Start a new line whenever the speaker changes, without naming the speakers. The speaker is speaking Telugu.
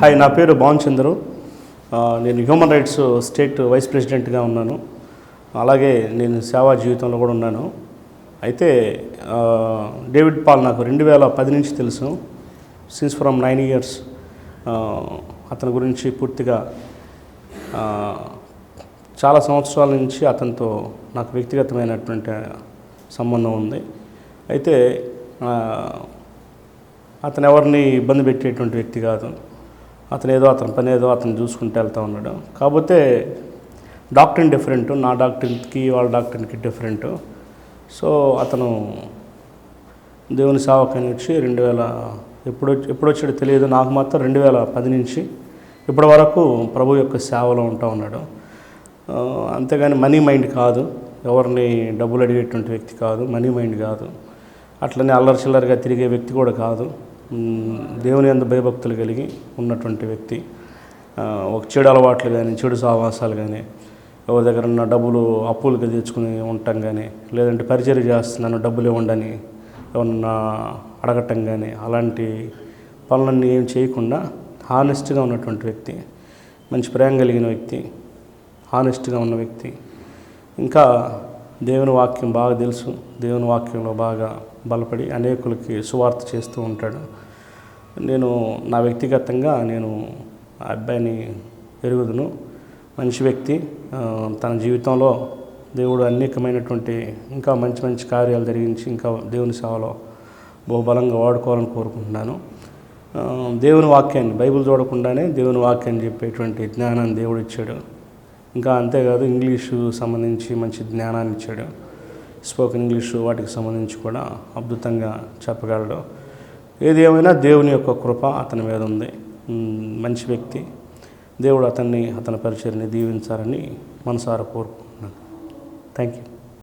హాయ్ నా పేరు భావన్ చంద్రు నేను హ్యూమన్ రైట్స్ స్టేట్ వైస్ ప్రెసిడెంట్గా ఉన్నాను. అలాగే నేను సేవా జీవితంలో కూడా ఉన్నాను. అయితే డేవిడ్ పాల్ నాకు రెండు వేల పది నుంచి తెలుసు. సిన్స్ ఫ్రమ్ నైన్ ఇయర్స్ అతని గురించి పూర్తిగా చాలా సంవత్సరాల నుంచి అతనితో నాకు వ్యక్తిగతమైనటువంటి సంబంధం ఉంది. అయితే అతను ఎవరిని ఇబ్బంది పెట్టేటువంటి వ్యక్తి కాదు. అతను ఏదో అతని పని ఏదో అతను చూసుకుంటూ వెళ్తూ ఉన్నాడు. కాకపోతే డాక్టర్ని డిఫరెంట్ నా డాక్టర్కి వాళ్ళ డాక్టర్కి డిఫరెంట్. సో అతను దేవుని సేవకని వచ్చి రెండు వేల ఎప్పుడు ఎప్పుడు వచ్చాడో తెలియదు నాకు మాత్రం రెండు వేల పది నుంచి ఇప్పటి వరకు ప్రభు యొక్క సేవలో ఉంటా ఉన్నాడు. అంతేగాని మనీ మైండ్ కాదు. ఎవరిని డబ్బులు అడిగేటువంటి వ్యక్తి కాదు. మనీ మైండ్ కాదు. అట్లనే అల్లరి చిల్లరగా తిరిగే వ్యక్తి కూడా కాదు. దేవుని అందు భయభక్తులు కలిగి ఉన్నటువంటి వ్యక్తి. ఒక చెడు అలవాట్లు కానీ చెడు సావాసాలు కానీ ఎవరి దగ్గర ఉన్న డబ్బులు అప్పులుగా తెచ్చుకుని ఉండటం కానీ లేదంటే పరిచయం చేస్తున్నాను డబ్బులు ఇవ్వండి ఏమన్నా అడగటం కానీ అలాంటి పనులన్నీ ఏం చేయకుండా హానెస్ట్గా ఉన్నటువంటి వ్యక్తి మంచి ప్రేమ కలిగిన వ్యక్తి హానెస్ట్గా ఉన్న వ్యక్తి. ఇంకా దేవుని వాక్యం బాగా తెలుసు. దేవుని వాక్యంలో బాగా బలపడి అనేకులకి సువార్త చేస్తూ ఉంటాడు. నేను నా వ్యక్తిగతంగా నేను ఆ అబ్బాయిని ఎరుగుదును. మంచి వ్యక్తి. తన జీవితంలో దేవుడు అనేకమైనటువంటి ఇంకా మంచి మంచి కార్యాలు జరిగించి ఇంకా దేవుని సేవలో బహుబలంగా వాడుకోవాలని కోరుకుంటున్నాను. దేవుని వాక్యాన్ని బైబిల్ చూడకుండానే దేవుని వాక్యాన్ని చెప్పేటువంటి జ్ఞానాన్ని దేవుడు ఇచ్చాడు. ఇంకా అంతేకాదు ఇంగ్లీషు సంబంధించి మంచి జ్ఞానాన్ని ఇచ్చాడు. స్పోకెన్ ఇంగ్లీషు వాటికి సంబంధించి కూడా అద్భుతంగా చెప్పగలడు. ఏది ఏమైనా దేవుని యొక్క కృప అతని మీద ఉంది. మంచి వ్యక్తి. దేవుడు అతన్ని అతని పరిచయని దీవించాలని మనసారా కోరుకుంటున్నాను. Thank you